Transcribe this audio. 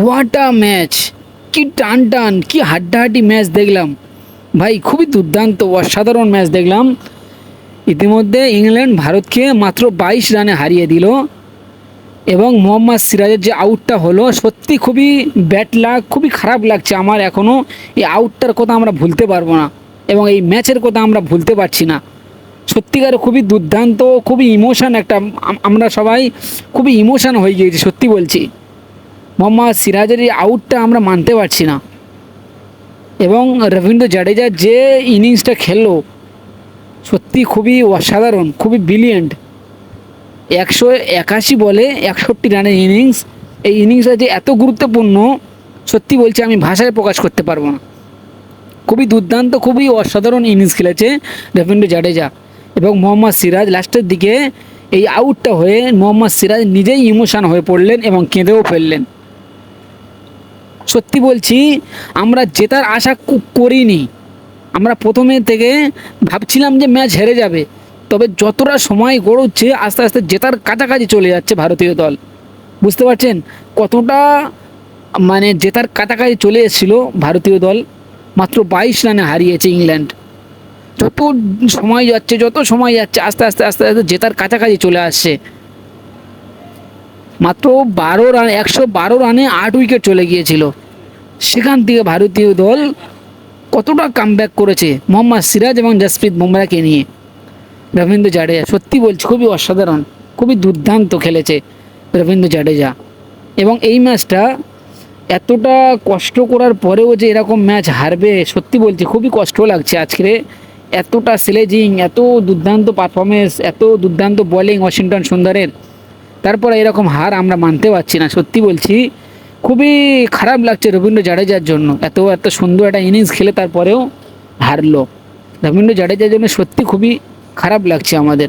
হোয়াটা match কি টান টান, কি হাড্ডাহাড্ডি ম্যাচ দেখলাম। ভাই, খুবই দুর্দান্ত, অসাধারণ ম্যাচ দেখলাম। ইতিমধ্যে ইংল্যান্ড ভারতকে মাত্র বাইশ রানে হারিয়ে দিল। এবং মোহাম্মদ সিরাজের যে আউটটা হলো, সত্যি খুবই ব্যাট লাগ খুবই খারাপ লাগছে আমার এখনও এই আউটটার কথা আমরা ভুলতে পারব না, এবং এই ম্যাচের কথা আমরা ভুলতে পারছি না। সত্যিকার খুবই দুর্দান্ত, খুবই ইমোশান একটা আমরা সবাই খুবই ইমোশান হয়ে গিয়েছি, সত্যি বলছি। মোহাম্মদ সিরাজের এই আউটটা আমরা মানতে পারছি না। এবং রবীন্দ্র জাডেজা যে ইনিংসটা খেললো, সত্যি খুবই অসাধারণ, খুবই ব্রিলিয়েন্ট একশো একাশি বলে একষট্টি রানের ইনিংস, এই ইনিংসটা যে এত গুরুত্বপূর্ণ, সত্যি বলছি আমি ভাষায় প্রকাশ করতে পারব না। খুবই দুর্দান্ত, খুবই অসাধারণ ইনিংস খেলেছে রবীন্দ্র জাডেজা। এবং মোহাম্মদ সিরাজ লাস্টের দিকে এই আউটটা হয়ে মোহাম্মদ সিরাজ নিজেই ইমোশান হয়ে পড়লেন এবং কেঁদেও ফেললেন। সত্যি বলছি, আমরা জেতার আশা করিনি। আমরা প্রথমে থেকে ভাবছিলাম যে ম্যাচ হেরে যাবে, তবে যতটা সময় গড়চ্ছে আস্তে আস্তে জেতার কাছাকাছি চলে যাচ্ছে ভারতীয় দল। বুঝতে পারছেন? কতটা মানে জেতার কাছাকাছি চলে এসেছিল ভারতীয় দল। মাত্র বাইশ রানে হারিয়েছে ইংল্যান্ড। যত সময় যাচ্ছে, যত সময় যাচ্ছে, আস্তে আস্তে আস্তে আস্তে জেতার কাছাকাছি চলে আসছে। মাত্র বারো রান, একশো বারো রানে আট উইকেট চলে গিয়েছিল। সেখান থেকে ভারতীয় দল কতটা কামব্যাক করেছে মোহাম্মদ সিরাজ এবং জসপ্রীত বুমরাকে নিয়ে। রবীন্দ্র জাডেজা, সত্যি বলছি, খুবই অসাধারণ, খুবই দুর্দান্ত খেলেছে রবীন্দ্র জাডেজা। এবং এই ম্যাচটা এতটা কষ্ট করার পরেও যে এরকম ম্যাচ হারবে, সত্যি বলছি, খুবই কষ্ট লাগছে আজকে। এতটা স্লেজিং এত দুর্দান্ত পারফরমেন্স এত দুর্দান্ত বোলিং ওয়াশিংটন সুন্দরের তারপরে এরকম হার আমরা মানতে পারছি না। সত্যি বলছি, খুবই খারাপ লাগছে রবীন্দ্র জাডেজার জন্য। এত এত সুন্দর একটা ইনিংস খেলে তারপরেও হারলো। রবীন্দ্র জাডেজার জন্য সত্যি খুবই খারাপ লাগছে আমাদের।